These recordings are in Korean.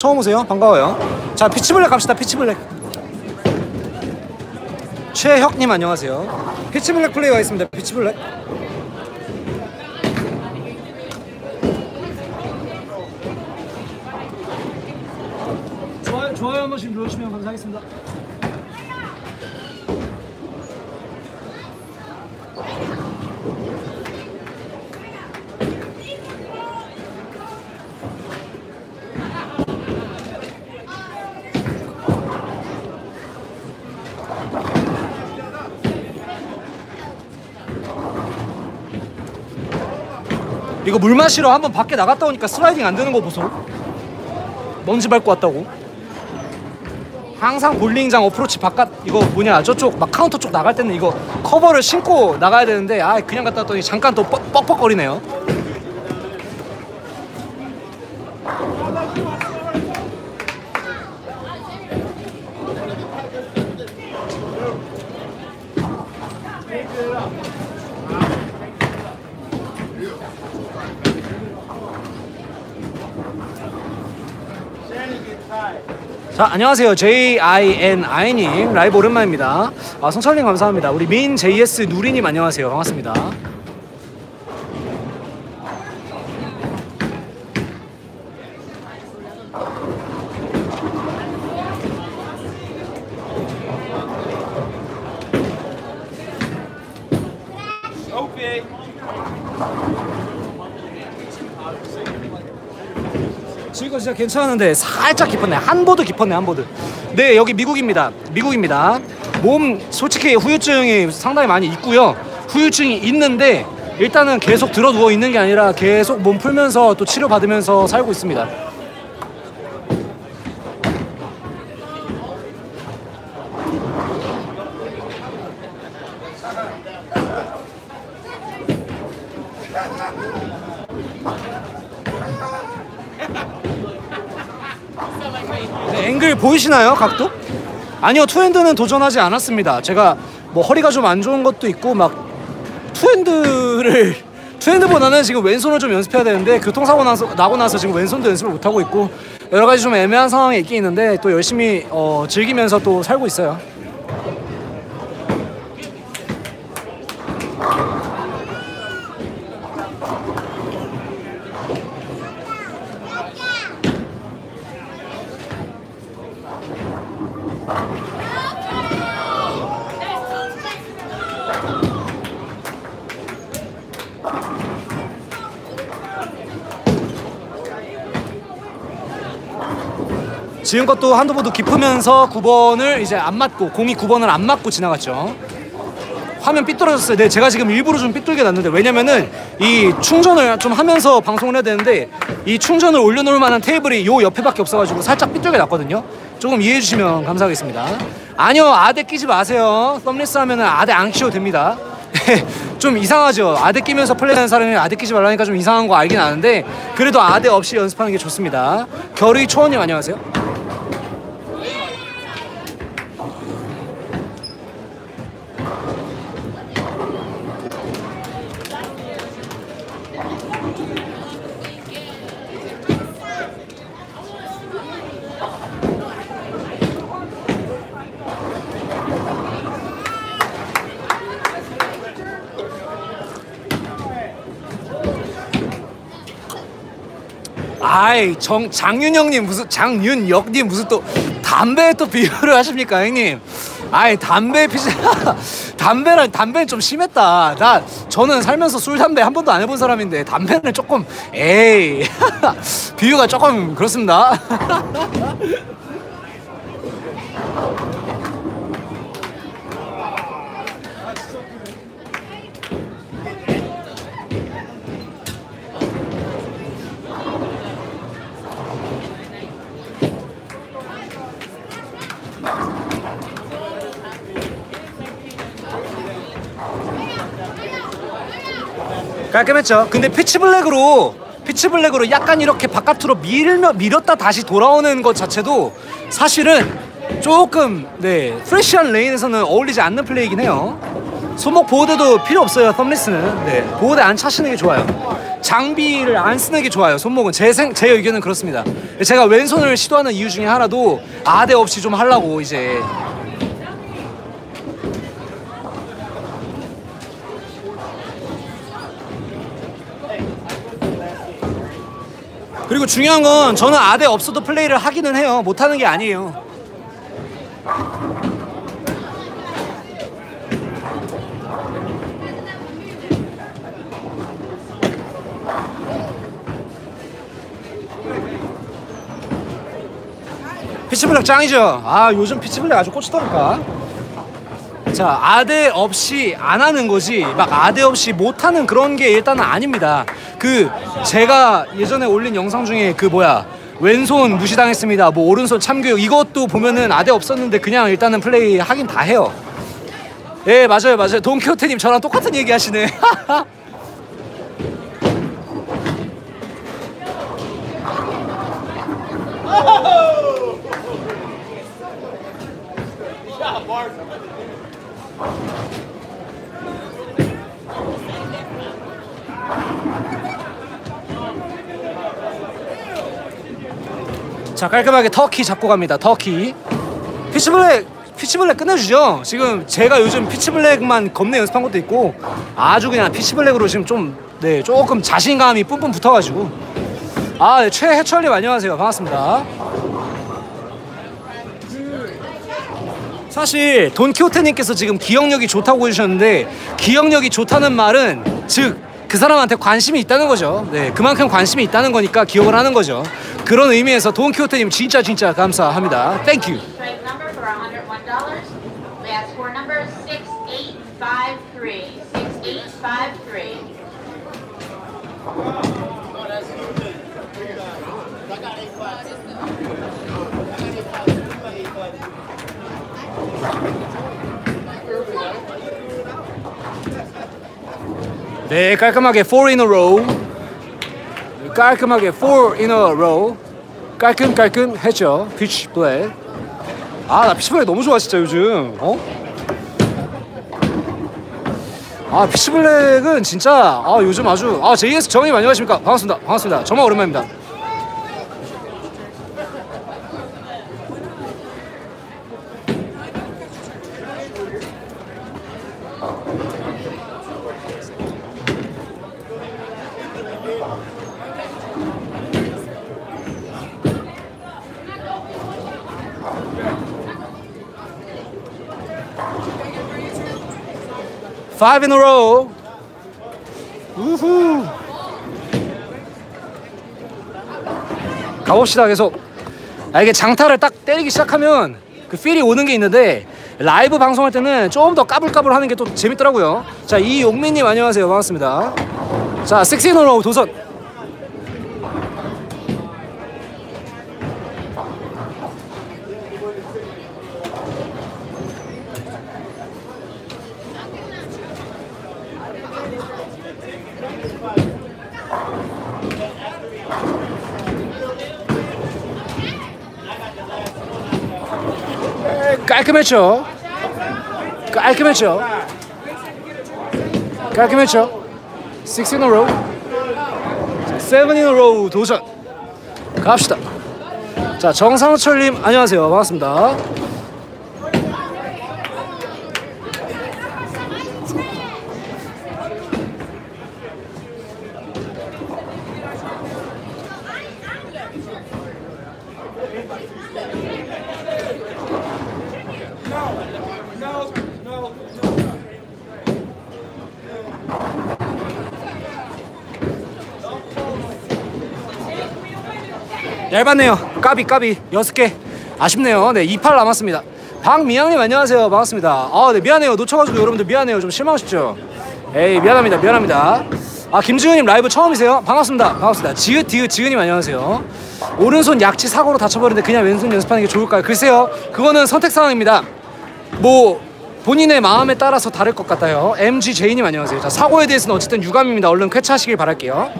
처음 오세요? 반가워요. 자, 피치블랙 갑시다. 피치블랙. 최혁님 안녕하세요. 피치블랙 플레이가 있습니다. 피치블랙. 좋아요, 좋아요 한 번씩 눌러주시면 감사하겠습니다. 이거 물 마시러 한번 밖에 나갔다 오니까 슬라이딩 안 되는 거 보소. 먼지 밟고 왔다고. 항상 볼링장 어프로치 바깥 이거 뭐냐 저쪽 막 카운터 쪽 나갈 때는 이거 커버를 신고 나가야 되는데 아 그냥 갔다 왔더니 잠깐 또 뻑- 뻑뻑거리네요. 자 안녕하세요. JINI님 라이브 오랜만입니다. 아 성철님 감사합니다. 우리 민 JS 누리님 안녕하세요. 반갑습니다 지금 진짜 괜찮은데 살짝 깊었네. 한 보드 깊었네 한 보드. 네 여기 미국입니다. 미국입니다. 몸 솔직히 후유증이 상당히 많이 있고요. 후유증이 있는데 일단은 계속 들어 누워 있는 게 아니라 계속 몸 풀면서 또 치료 받으면서 살고 있습니다 앵글 보이시나요 각도? 아니요 투핸드는 도전하지 않았습니다 제가 뭐 허리가 좀 안 좋은 것도 있고 막 투핸드를 투핸드보다는 지금 왼손을 좀 연습해야 되는데 교통사고 나서, 나고 나서 지금 왼손도 연습을 못 하고 있고 여러 가지 좀 애매한 상황에 있긴 있는데 또 열심히 어, 즐기면서 또 살고 있어요. 지금껏도 한두 번도 깊으면서 9번을 이제 안 맞고 공이 9번을 안 맞고 지나갔죠. 화면 삐뚤어졌어요. 네, 제가 지금 일부러 좀 삐뚤게 놨는데 왜냐면은 이 충전을 좀 하면서 방송을 해야 되는데 이 충전을 올려놓을 만한 테이블이 요 옆에밖에 없어가지고 살짝 삐뚤게 놨거든요. 조금 이해해 주시면 감사하겠습니다. 아니요, 아대 끼지 마세요. 썸리스 하면은 아대 안 끼셔도 됩니다. 좀 이상하죠. 아대 끼면서 플레이하는 사람이 아대 끼지 말라니까 좀 이상한 거 알긴 아는데 그래도 아대 없이 연습하는 게 좋습니다. 결의 초원님 안녕하세요. 아이 정 장윤영님 무슨 장윤역님 무슨 또 담배 또 비유를 하십니까 형님? 아이 담배 피자 담배는 담배는 좀 심했다. 나 저는 살면서 술 담배 한 번도 안 해본 사람인데 담배는 조금 에이 비유가 조금 그렇습니다. 깔끔했죠. 근데 피치블랙으로 피치블랙으로 약간 이렇게 바깥으로 밀며 밀었다 다시 돌아오는 것 자체도 사실은 조금 네 프레시한 레인에서는 어울리지 않는 플레이긴 해요. 손목 보호대도 필요 없어요. 썸리스는. 네. 보호대 안 차시는 게 좋아요. 장비를 안 쓰는 게 좋아요. 손목은 제, 생, 제 의견은 그렇습니다. 제가 왼손을 시도하는 이유 중에 하나도 아대 없이 좀 하려고 이제 그리고 중요한 건 저는 아대 없어도 플레이를 하기는 해요. 못하는 게 아니에요. 피치블랙 짱이죠. 아 요즘 피치블랙 아주 꽂히다니까. 자 아대 없이 안 하는 거지 막 아대 없이 못 하는 그런 게 일단은 아닙니다. 그 제가 예전에 올린 영상 중에 그 뭐야 왼손 무시당했습니다. 뭐 오른손 참교육 이것도 보면은 아대 없었는데 그냥 일단은 플레이 하긴 다 해요. 예 맞아요 맞아요 돈키호테님 저랑 똑같은 얘기 하시네. 자 깔끔하게 터키 잡고 갑니다 터키. 피치블랙 피치블랙 끝내주죠. 지금 제가 요즘 피치블랙만 겁내 연습한 것도 있고 아주 그냥 피치블랙으로 지금 좀 네 조금 자신감이 뿜뿜 붙어가지고. 아 네, 최해철님 안녕하세요. 반갑습니다. 사실 돈키호테님께서 지금 기억력이 좋다고 해주셨는데 기억력이 좋다는 말은 즉 그 사람한테 관심이 있다는 거죠. 네, 그만큼 관심이 있다는 거니까 기억을 하는 거죠. 그런 의미에서 돈키호테님 진짜 진짜 감사합니다. 땡큐. Strike number for $101. Last four number 6853. 6853. 네, 깔끔하게 4 in a row. 깔끔하게 4 in a row. 깔끔 깔끔 했죠. 피치 블랙. 아, 나 피치 블랙 너무 좋아 진짜 요즘. 어? 아, 피치 블랙은 진짜 아, 요즘 아주 아, JS 정님 안녕하십니까? 반갑습니다. 반갑습니다. 정말 오랜만입니다. Five in a row. 우후. 가봅시다 계속. 아 이게 장타를 딱 때리기 시작하면 그 필이 오는 게 있는데 라이브 방송할 때는 조금 더 까불까불 하는 게 또 재밌더라고요. 자 이용민님 안녕하세요 반갑습니다. 자 섹시 노로 도전. 깔끔했죠. 깔끔했죠. 깔끔했죠. Six in a row. Seven in a row 도전. 갑시다. 자 정상철님 안녕하세요 반갑습니다. 얇았네요. 까비 까비 여섯 개 아쉽네요. 네, 2팔 남았습니다. 박미양님 안녕하세요. 반갑습니다. 아, 네 미안해요. 놓쳐가지고 여러분들 미안해요. 좀 실망하셨죠? 에이 미안합니다. 미안합니다. 아 김지은님 라이브 처음이세요? 반갑습니다. 반갑습니다. 지읒 디읒 지은님 안녕하세요. 오른손 약지 사고로 다쳐버렸는데 그냥 왼손 연습하는 게 좋을까요? 글쎄요. 그거는 선택 사항입니다. 뭐 본인의 마음에 따라서 다를 것 같아요. MGJ님 안녕하세요. 자 사고에 대해서는 어쨌든 유감입니다. 얼른 쾌차하시길 바랄게요.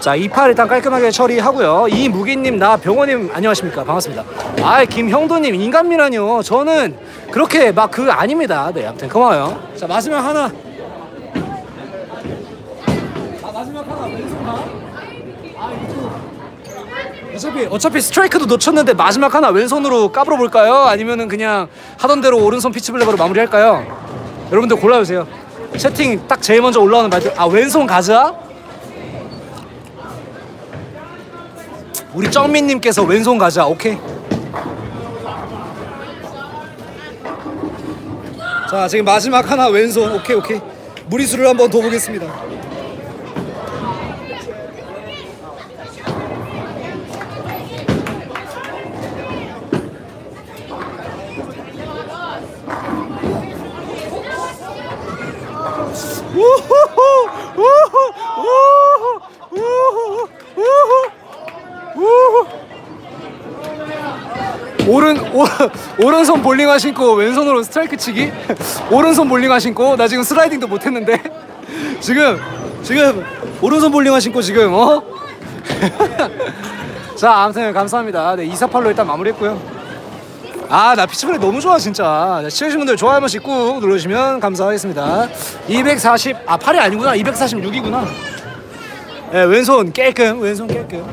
자, 이팔 일단 깔끔하게 처리하고요. 이무기님, 나 병원님 안녕하십니까. 반갑습니다. 아, 김형도님, 인간미라뇨. 저는 그렇게 막 그 아닙니다. 네, 아무튼 고마워요. 자, 마지막 하나. 아, 마지막 하나. 어차피 어차피 스트라이크도 놓쳤는데 마지막 하나 왼손으로 까불어 볼까요? 아니면은 그냥 하던 대로 오른손 피치블랙으로 마무리할까요? 여러분들 골라주세요. 채팅 딱 제일 먼저 올라오는 말들. 아 왼손 가자. 우리 쩡민님께서 왼손 가자. 오케이. 자 지금 마지막 하나 왼손. 오케이 오케이. 무리수를 한번 더 보겠습니다. 우후후 우후 우후 우후 우후 오른 오, 오른 손 볼링화 신고 왼손으로 스트라이크 치기? 오른손 볼링화 신고? 나 지금 슬라이딩도 못했는데. 지금 지금 오른손 볼링화 신고 지금 어? 자 아무튼 감사합니다. 네 248로 일단 마무리했고요. 아 나 피치블랙 너무 좋아 진짜. 시청하신 분들 좋아요 한 번씩 꾹 눌러주시면 감사하겠습니다. 240 아 8이 아니구나. 246이구나. 네, 왼손 깔끔 왼손 깔끔